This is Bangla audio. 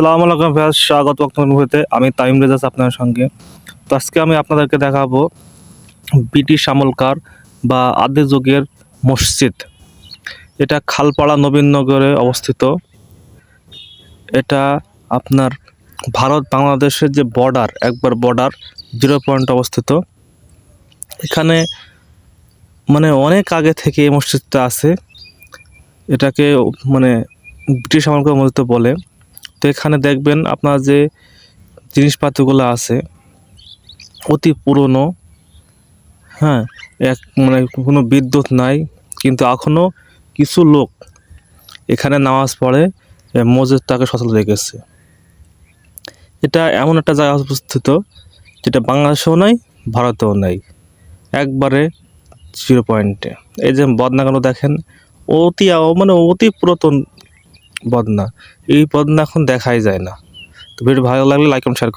আসসালামু আলাইকুম ভাইয়া স্বাগত বক্তব্যতে আমি তাইম রেজাস আপনার সঙ্গে। তো আজকে আমি আপনাদেরকে দেখাবো ব্রিটিশ আমলকার বা আদি যুগের মসজিদ। এটা খালপাড়া নবীনগরে অবস্থিত। এটা আপনার ভারত বাংলাদেশের যে বর্ডার একবার বর্ডার জিরো পয়েন্ট অবস্থিত। এখানে মানে অনেক আগে থেকে এই মসজিদটা আছে। এটাকে মানে ব্রিটিশ আমলকার মসজিদ বলে। তো এখানে দেখবেন আপনার যে জিনিসপাতিগুলো আছে, অতি পুরনো হ্যাঁ এক মানে কোনো বিদ্যুৎ নাই, কিন্তু এখনও কিছু লোক এখানে নামাজ পড়ে, এ মসজিদটাকে সচল রেখেছে। এটা এমন একটা জায়গা অবস্থিত যেটা বাংলাদেশেও নাই, ভারতেও নাই। একবারে জিরো পয়েন্টে এই যে বদনাগুলো দেখেন, অতি মানে অতি পুরাতন বদনা এই বদনা এখন দেখাই যায় না। তো ভিডিও ভালো লাগলে লাইক এবং শেয়ার